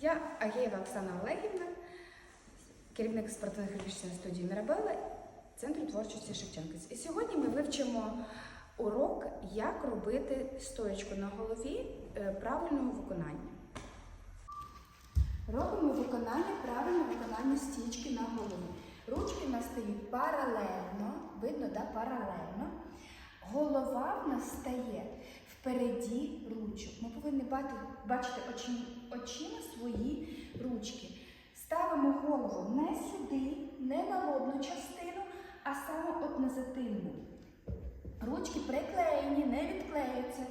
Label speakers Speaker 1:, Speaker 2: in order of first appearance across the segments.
Speaker 1: Я Агеєва Оксана Олегівна, керівник спортивно-хірургічної студії Мірабелла Центру творчості Шевченківець. І сьогодні ми вивчимо урок, як робити стоечку на голові е, правильного виконання. Робимо виконання правильне виконання стічки на голові. Ручки в нас стають паралельно, видно, да, паралельно. Голова в нас стає впереді ручок. Бати, бачити очі, очима свої ручки. Ставимо голову не сюди, не на лобну частину, а саме от на затилку. Ручки приклеєні, не відклеюються.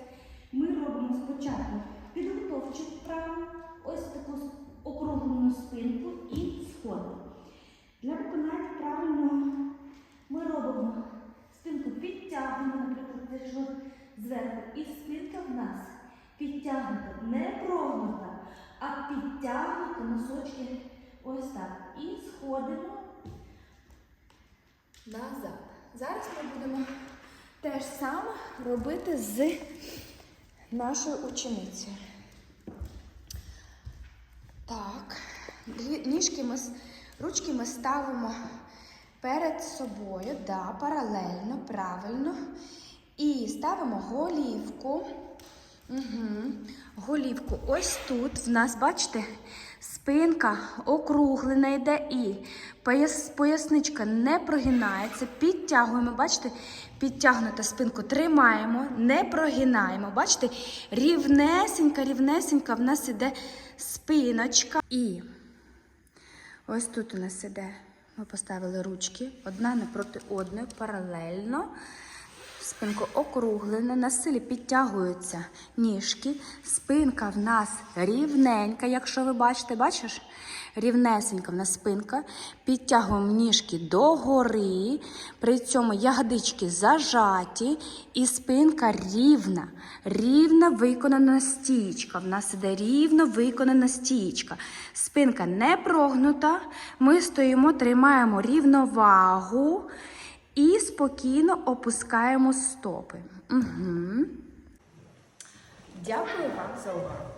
Speaker 1: Ми робимо спочатку підготовчу вправу, ось таку округлену спинку і сходи. Для виконання правильного ми робимо спинку підтягнемо, наприклад, якщо зверху, і спинка в нас підтягнута, не прогнута, а підтягнута носочки ось так. І сходимо назад. Зараз ми будемо те ж саме робити з нашою ученицею. Так, ніжки ми, ручки ми ставимо перед собою, да, паралельно, правильно. І ставимо голівку. Угу. Голівку ось тут. В нас, бачите, спинка округлена йде і пояс, поясничка не прогинається. Підтягуємо, бачите, підтягнута спинку тримаємо, не прогинаємо. Бачите, рівнесенька, рівнесенька в нас іде спиночка. І ось тут у нас іде. Ми поставили ручки одна напроти одної, паралельно. Спинка округлена, на силі підтягуються ніжки. Спинка в нас рівненька, якщо ви бачите, бачиш? Рівнесенька в нас спинка. Підтягуємо ніжки догори. При цьому ягодички зажаті і спинка рівна. Рівна виконана стічка. В нас іде рівно виконана стічка. Спинка не прогнута. Ми стоїмо, тримаємо рівновагу. І спокійно опускаємо стопи. Угу. Дякую вам за увагу.